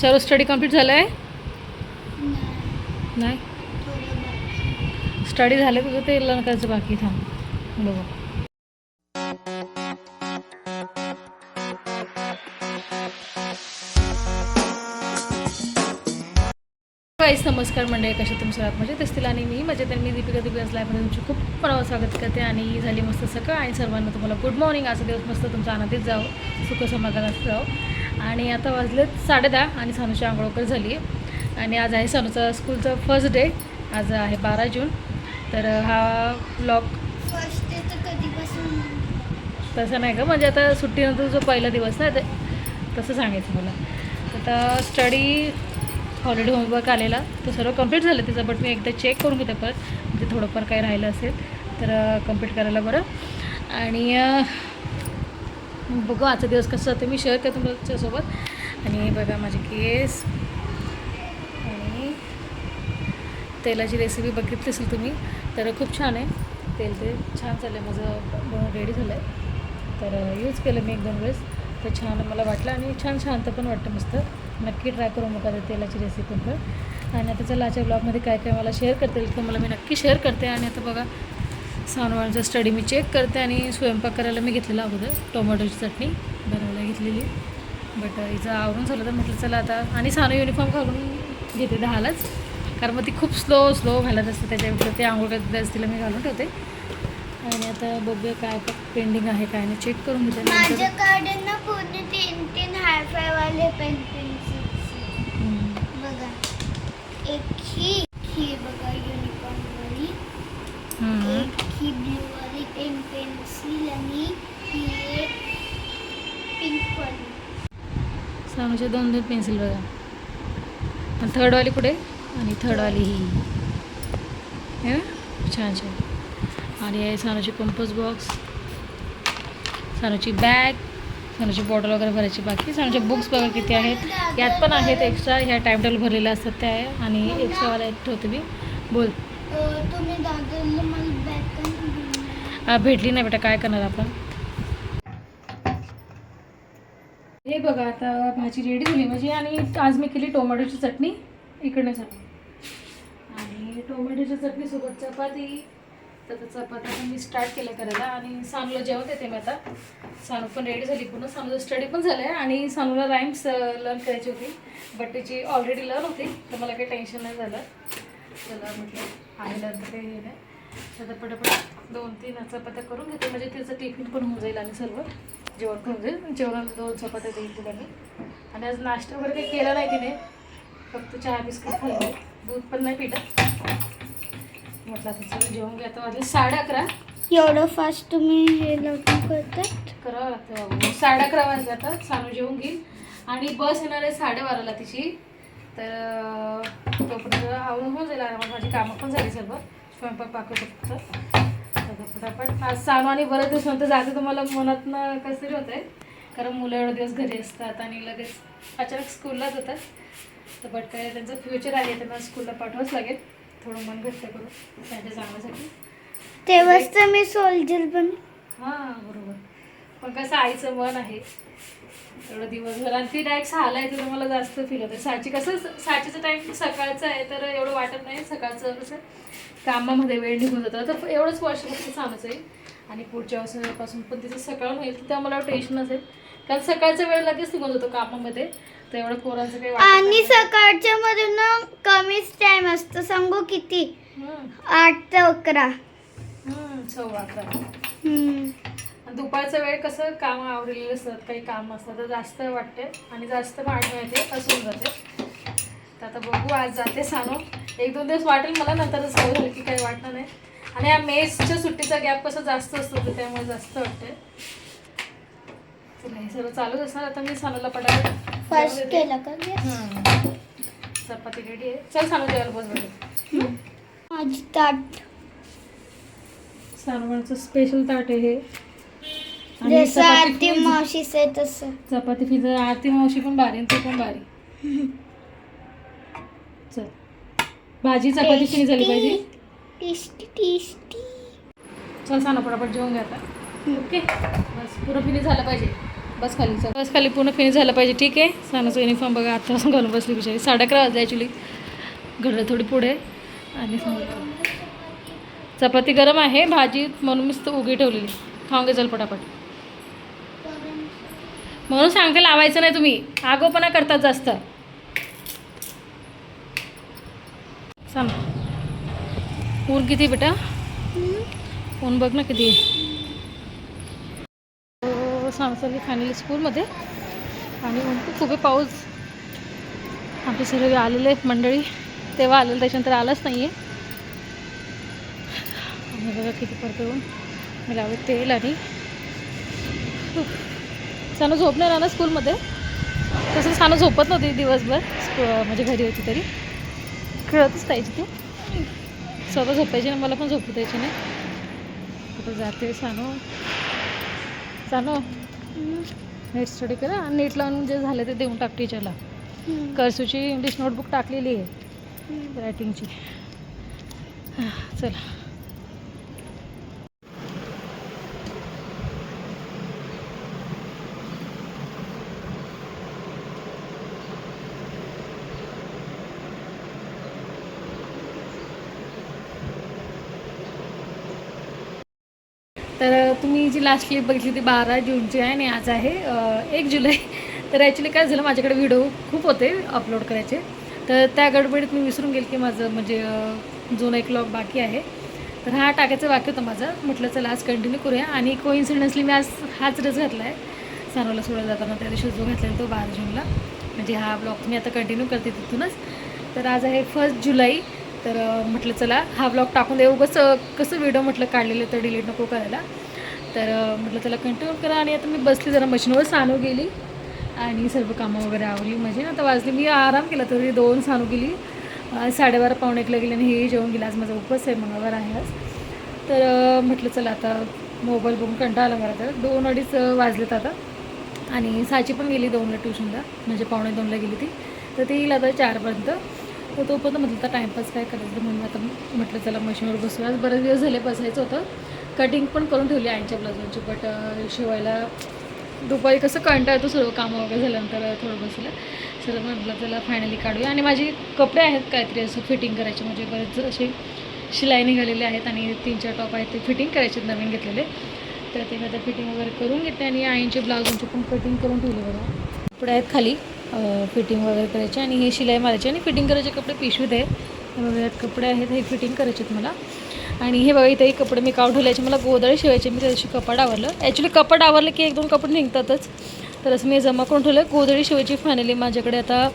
सर्व study complete झालं आहे नाही. स्टडी झालं तुझं ते? करायचं बाकी थांब. बघू. काहीच नमस्कार मंडळी कशा तुम्ही सर्वात मजेत असतील आणि मी मजेत आहे. मी दीपिका दिव्यास लाईफमध्ये तुमचे खूप मनावर स्वागत करते आणि झाली मस्त सकाळ. आणि सर्वांना तुम्हाला गुड मॉर्निंग आजचा दिवस मस्त तुमचा आनंदीत जावं. सुख समाधानात जावं आणि आता वाजलेत साडेदहा आणि सानूची आंघोळ वगैरे झाली. आहे आणि आज आहे सानूचा स्कूलचा फर्स्ट डे आज आहे बारा जून. तर हा ब्लॉग फर्स्ट डे तर कधीपासून? तसं नाही का म्हणजे आता सुट्टीनंतर जो पहिला दिवस ना ते तसं सांगायचं मला. आता स्टडी हॉलिडे होमवर्क आलेला. तो सर्व कंप्लीट झालं तिचं बट मी एकदा चेक करून घेते परत. म्हणजे थोडंफार काही राहिलं असेल तर कंप्लीट करायला बरं. आणि बघू आजचा दिवस कसं जातं मी शेअर करते तुमच्यासोबत आणि बघा माझे केस. आणि तेलाची रेसिपी बघितली असेल तुम्ही तर खूप छान आहे. तेल ते छान चाललं आहे माझं बनवून रेडी झालं आहे तर यूज केलं मी एक दोन वेळेस. तर छान मला वाटलं आणि छान शांत पण वाटतं मस्त. नक्की ट्राय करू मग आता तेलाची रेसिपी पण. आणि आता चला आजच्या ब्लॉगमध्ये काय काय मला शेअर करता येईल तर मला मी नक्की शेअर करते. आणि आता बघा सानवाळचा स्टडी मी चेक करते आणि स्वयंपाक करायला मी घेतलेला अगोदर. टोमॅटोची चटणी बनवायला घेतलेली. बट हिचं आवरून झालं तर म्हटलं चला आता. आणि सानू युनिफॉर्म घालून घेते दहालाच कारण मग ती खूप स्लो स्लो घालत असते. त्याच्यामुळे ते आंघोळ करत तिला मी घालून ठेवते. आणि आता बघूया काय पेंडिंग आहे काय नाही. चेक करून घेते माझ्याकडे ना पूर्ण तीन तीन. बघा. एक ही ही बघा ही ब्ल्यू पेन पेन्सिल आणि ही एक पिंक वाली सानूचे दोन दोन पेन्सिल बघा. आणि थर्डवाली कुठे? आणि थर्डवाली ही. हे ना? छान छान. आणि आहे सानूचे कंपोज बॉक्स सानूची बॅग सानूची बॉटल वगैरे भरायची बाकी. सानूचे बुक्स वगैरे किती आहेत. यात पण आहेत एक्स्ट्रा ह्या टाईम टेबल भरलेल्या असतात त्या. आहे आणि एक्स्ट्रावाला ठेवते मी. बोल. तुम्ही मला बॅग भेटली नाही बेटा काय करणार आपण? हे बघा आता भाजी रेडी झाली म्हणजे आणि आज मी केली टोमॅटोची चटणी इकडनं झाली. आणि टोमॅटोच्या चटणीसोबत चपाती तर चपाती चपात्या पण मी स्टार्ट केलं करायला आणि सानूला जेवण देते मी आता. सानू पण रेडी झाली पूर्ण सानूचं स्टडी पण झालं आहे आणि सानूला राईम्स लर्न करायची होती. बट त्याची ऑलरेडी लर्न होती तर मला काही टेन्शन नाही झालं. चला म्हटलं आहे लर्न तर काही हे नाही. आता पटापट दोन तीन चपात्या करून घेते. म्हणजे तिचं टिफिन पण होऊन जाईल आणि सर्व. जेवण पण होऊन जाईल. जेवणाला दोन चपात्या देईल तिला मी. आणि आज नाश्ता वगैरे काही केला नाही तिने. फक्त चहा बिस्किट खाल्लं. दूध पण नाही पिलं. म्हटलं आता चला जेवण घ्या. आता वाजले साडे अकरा. एवढं फास्ट तुम्ही हे लवकर करतात? करावं लागतं बाबा साडे अकरा वाजले आता. सानू जेवून घेईल. आणि बस येणार आहे साडेबाराला तिची. तर तोपर्यंत आवरून होऊन जाईल आरामात. माझी कामं पण झाली सर्व. स्वयंपाक पाकत फक्त. आता पटापट आज सानू आणि बरेच दिवस नंतर जाते तर मला मनातनं कसं तरी होतं आहे कारण मुलं एवढे दिवस घरी असतात आणि लगेच अचानक स्कूलला जातात. तर बट काय त्यांचं फ्युचर आहे त्यांना स्कूलला पाठवावंच लागेल. थोडं मन घट्ट करून त्यांच्या चांगल्यासाठी तेव्हाच तर मी सोल्जर पण हां बरोबर. पण कसं आईचं मन आहे. एवढं दिवसभर. आणि ती डायरेक्ट सहाला येते तर मला जास्त फील होतं. साची कसं साचीचं टाईम सकाळचं आहे तर एवढं वाटत नाही. सकाळचं कसं कामामध्ये वेळ निघून जातं. तर एवढंच वर्ष फक्त चालूच आहे. आणि पुढच्या वर्षापासून पण तिचं सकाळ होईल तर मला टेन्शन नसेल. कारण सकाळचा वेळ लगेच निघून जातो कामामध्ये. तर एवढं पोरांचं काही आणि. सकाळच्या मध्ये ना कमीच टाइम असतो. सांगू किती? आठ ते अकरा. सव्वा अकरा. दुपारचा वेळ कसं काम आवरलेलं असतात काही काम असतं तर जास्त वाटते आणि जास्त भांडण येते असं होऊन जाते. तर आता बघू आज जाते सानो. एक दोन दिवस वाटेल मला नंतर सवय झाली की काही वाटणार नाही. आणि या मेसच्या सुट्टीचा गॅप कसं जास्त असतो तर त्यामुळे जास्त वाटते. चला हे सर्व चालूच असणार. आता मी सानूला पटापट. केलं का. चपाती रेडी आहे. चल सानू जेवायला बस बघू माझी ताट. स्पेशल ताट आहे हे. आणि जसं आरती मावशीच आहे तसं. चपाती फिज आरती मावशी पण भारी आणि तू पण भारी. चल. भाजी चपाती फिनी झाली पाहिजे. Tasty tasty. चल सांगा पटापट जेवून घ्या आता. ओके? बस पुरं फिनी झालं पाहिजे. बस खाली चल. बस खाली पूर्ण फिनिश झालं पाहिजे ठीक आहे? सानूचं युनिफॉर्म बघा आत्तापासून घालून बसली बिचारी. साडे अकरा वाजले ॲक्च्युली घडलं थोडी पुढे आणि चपाती गरम आहे भाजी म्हणून मीच उगी ठेवलेली. खाऊन घे चल पटापट. म्हणून सांगते लावायचं नाही तुम्ही. आगोपणा करतात जास्त. सांग. ऊन किती बेटा? ऊन बघ ना किती आहे. सांगली फायनली स्कूलमध्ये आणि ऊन खूप पाऊस. आमचे सर्व आलेले आहेत मंडळी. तेव्हा आलेलं त्याच्यानंतर आलंच नाही आहे बघा किती पडतो येऊन मी लावत तेल आणि सानू झोपणार आहे ना स्कूलमध्ये? तसं सानू झोपत नव्हती दिवसभर स्कू म्हणजे घरी होती तरी. खेळतच राहायची ती. स्वतः झोपायची ना मला पण झोपू द्यायची नाही. आता जाते सानू. सानू नेट स्टडी करा आणि नेट लावून जे झालं ते देऊन टाक टीचरला कर्सूची इंग्लिश नोटबुक टाकलेली आहे. रायटिंगची चला. तर तुम्ही जी लास्ट क्लिप बघितली ती बारा जूनची आहे आणि आज आहे एक जुलै. तर ॲक्च्युली काय झालं माझ्याकडे व्हिडिओ खूप होते अपलोड करायचे. तर त्या गडबडीत मी विसरून गेले की माझं म्हणजे जुनं एक लॉग बाकी आहे. तर हा टाकायचं बाकी होतं माझं. म्हटलं चला आज कंटिन्यू करूया. आणि कोइन्सिडन्सली मी आज हाच ड्रेस घातला आहे सानोला सोडला जाताना त्या दिवशी जो घातलेला तो बारा जूनला. म्हणजे हा ब्लॉग मी आता कंटिन्यू करते तिथूनच. तर आज आहे फर्स्ट जुलै. तर म्हटलं चला हा ब्लॉग टाकून देऊ. कसं कसं व्हिडिओ म्हटलं काढलेलं तर डिलीट नको करायला. तर म्हटलं चला कंटिन्यू करा. आणि आता मी बसली जरा मशीनवर सानू गेली. आणि सर्व कामं वगैरे आवली म्हणजे ना आता वाजली. मी आराम केला तरी दोन सानू गेली. साडेबारा पावणे एकला गेली आणि हे जेवण गेलं. आज माझा उपवास आहे मंगळवार आहे आज. तर म्हटलं चला आता मोबाईल बघून कंटाळा आला मला तर. दोन अडीच वाजलेत आता. आणि साची पण गेली दोनला ट्युशनला म्हणजे पावणे दोनला गेली ती. तर ती येईल आता चारपर्यंत. तर तोपर्यंत म्हटलं तर टाईमपास काय करायचं म्हणून आता म्हटलं चला मशीनवर बसूया. आज बरेच दिवस झाले बसायचं होतं. कटिंग पण करून ठेवली आईच्या ब्लाउजांची बट शिवायला दुपारी कसं कंटाळतो येतो सर्व कामं वगैरे झाल्यानंतर थोडं बसलं. सर्व म्हटलं त्याला फायनली काढूया. आणि माझे कपडे आहेत काहीतरी असं फिटिंग करायचे. म्हणजे बरेच असे शिलाई निघालेले आहेत आणि तीन चार टॉप आहेत ते फिटिंग करायचे नवीन घेतलेले. तर ते मी आता फिटिंग वगैरे करून घेते आणि आईंचे ब्लाउजांचे पण कटिंग करून ठेवले बघा. कपडे आहेत खाली. फिटिंग वगैरे करायची. आणि हे शिलाई मारायची. आणि फिटिंग करायचे कपडे पिशवीत आहे बघा कपडे आहेत. हे फिटिंग करायचे आहेत मला. आणि हे बघा इथेही कपडे मी काढून ठेवल्याचे मला गोदळे शिवायचे. मी त्याशी कपड कपाट आवरलं. ॲक्च्युली कपाट आवरलं की एक दोन कपडे निघतातच. तर असं मी जमा करून ठेवलं गोदळी शिवायची फायनली माझ्याकडे आता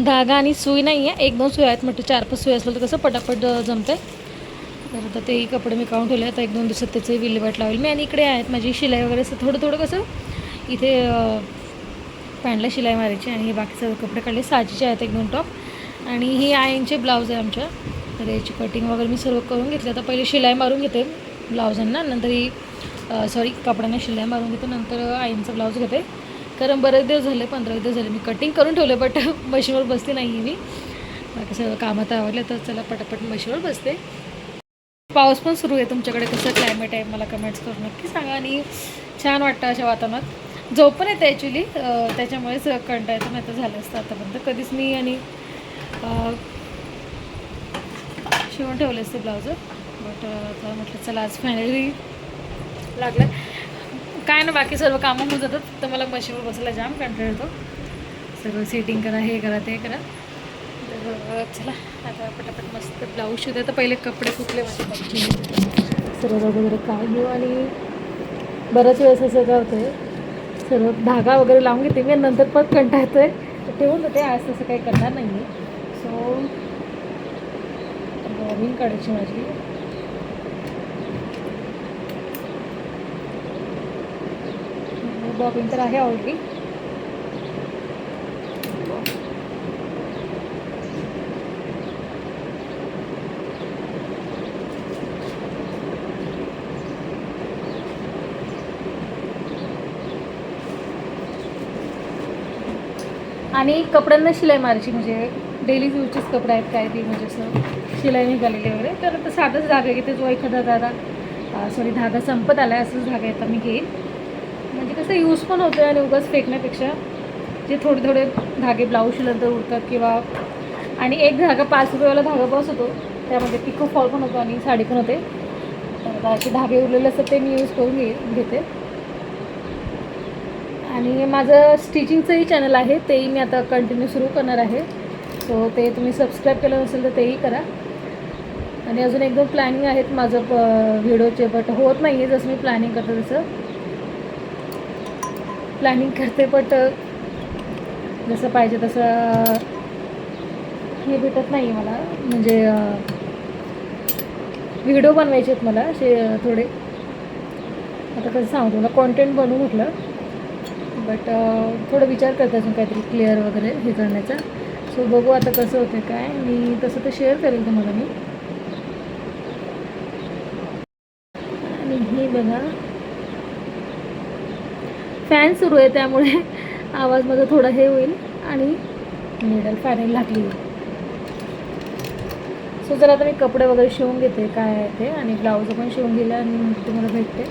धागा आणि सुई नाही आहे एक दोन सुई आहेत. म्हटलं चार पाच सुई असलं तर कसं पटापट जमते तर आता तेही कपडे मी काढून ठेवले आता एक दोन दिवसात त्याचे विल्हेवाट लावेल मी. आणि इकडे आहेत. माझी शिलाई वगैरे असं थोडं थोडं कसं इथे पॅन्टला शिलाई मारायची आणि हे बाकी सर्व कपडे काढले. साजीचे आहेत एक दोन टॉप. आणि ही आईंचे ब्लाऊज आहे आमच्या. तर याची कटिंग वगैरे मी सर्व करून घेतली. आता पहिले शिलाई मारून घेते ब्लाऊजांना नंतर ही सॉरी कपड्यांना शिलाई मारून घेते. नंतर आईंचा ब्लाऊज घेते. कारण बरेच दिवस झाले पंधरा दिवस झाले मी कटिंग करून ठेवले बट मशीनवर बसते नाही आहे मी. बाकी सगळं कामात आवडलं तर चला पटापट मशीनवर बसते. पाऊस पण सुरू आहे तुमच्याकडे. कसं क्लायमेट आहे मला कमेंट्स करून नक्की सांगा. आणि छान वाटतं अशा वातावरणात. झोप पण येते ॲक्च्युली त्याच्यामुळेच कंटा येतो नाही तर झालं असतं आतापर्यंत. कधीच मी आणि शिवून ठेवले असते ब्लाउज. बट आता म्हटलं चला आज फायनली लागलं. काय ना बाकी सर्व कामं होऊन जातात. तर मला मशीनवर बसायला जाम कंटाळ येतो. सर्व सेटिंग करा हे करा ते करा. तर चला आता पटापट मस्त ब्लाऊज शिवते. तर पहिले कपडे कुठले माझे सर्व वगैरे काय घेऊ आणि बऱ्याच वेळेस असं काय होतं सर्व धागा वगैरे लावून घेते मी. नंतर पण कंटाळतो आहे तर ठेवून होते आज तसं काही करणार नाही आहे सो बॉबिन काढायची माझी. बॉबिन तर आहे ऑलरेडी आणि कपड्यांना शिलाई मारायची म्हणजे डेली यूजचेच कपडे आहेत काय ते म्हणजे असं शिलाई निघालेली वगैरे. तर आता साधाच धागा घेते जो एखादा दादा सॉरी धागा संपत आला आहे असंच धागा येतात मी घेईन. म्हणजे कसं यूज पण होतं आणि उगाच फेकण्यापेक्षा जे थोडे थोडे धागे ब्लाऊज शिवल्यानंतर उरतात किंवा आणि एक धागा पाच रुपयेवाला धागा बस होतो त्यामध्ये पिको फॉल पण होतो आणि साडी पण होते. तर असे धागे उरलेले असतात ते मी यूज करून घे घेते. आणि माझं स्टिचिंगचंही चॅनल आहे तेही मी आता कंटिन्यू सुरू करणार आहे. सो ते तुम्ही सबस्क्राईब केलं नसेल तर तेही करा. आणि अजून एकदम प्लॅनिंग आहेत माझं प व्हिडिओचे बट होत नाही आहे जसं मी प्लॅनिंग करते तसं. प्लॅनिंग करते बट जसं पाहिजे तसं हे भेटत नाही मला. म्हणजे व्हिडिओ बनवायचे आहेत मला असे थोडे. आता कसं सांगतो मला कॉन्टेंट बनवून म्हटलं बट uh, थोडं विचार करते अजून काहीतरी क्लिअर वगैरे हे करण्याचा. सो बघू आता कसं होतं काय. मी तसं तर शेअर करेल तुम्हाला मी. आणि हे बघा. फॅन सुरू आहे त्यामुळे आवाज माझा थोडा हे होईल आणि मिडल फायनल लागली सो जर आता मी कपडे वगैरे शिवून घेते काय आहे ते. आणि ब्लाऊज पण शिवून गेले आणि मग तुम्हाला भेटते.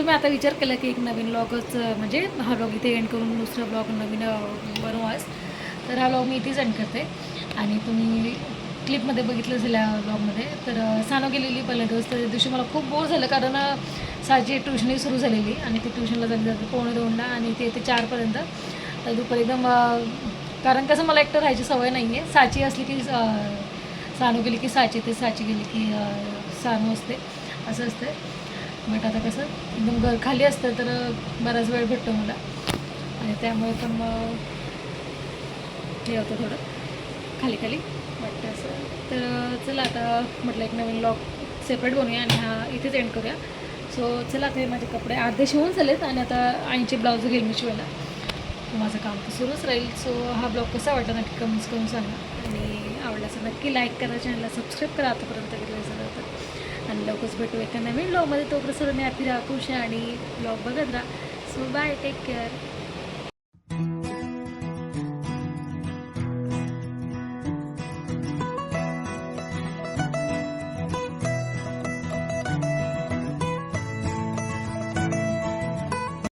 सो मी आता विचार केला की एक नवीन ब्लॉगच म्हणजे हा ब्लॉग इथे एंड करून दुसरा ब्लॉग नवीन बनवास बनवू आज. तर हा ब्लॉग मी इथेच एंड करते. आणि तुम्ही क्लिपमध्ये बघितलं असेल या ब्लॉगमध्ये तर सानो गेलेली पहिल्या दिवस. तर त्या दिवशी मला खूप बोर झालं कारण साजी ट्युशनही सुरू झालेली आणि ती ट्युशनला जाते जाते पोणे दोनला आणि ते ते चारपर्यंत तर दुपारी एकदम कारण कसं मला एकटं राहायची सवय नाही आहे साची असली की सानू गेली की साची ते साची गेली की सानू असते. असं असतं बट आता कसं एकदम घर खाली असतं तर बराच वेळ भेटतो मला. आणि त्यामुळे पण मग हे होतं थोडं खाली खाली. बट असं तर चला आता म्हटलं एक नवीन लॉक सेपरेट बनवूया आणि हा इथेच एंड करूया. सो चला आता हे माझे कपडे अर्धे शिवून झालेत आणि आता आईचे ब्लाऊज घेईल मी शिवायला. माझं काम तर सुरूच राहील. सो हा ब्लॉग कसा वाटला नक्की कमेंट्स करून सांगा. आणि आवडल्यास नक्की लाईक करा चॅनलला सबस्क्राईब करा. आतापर्यंत गेलं आणि लवकरच भेटू एका नवीन ब्लॉगमध्ये तोपर्यंत सर्व मी हॅपी राहा खुश आहे आणि ब्लॉग बघत राहा. So bye take care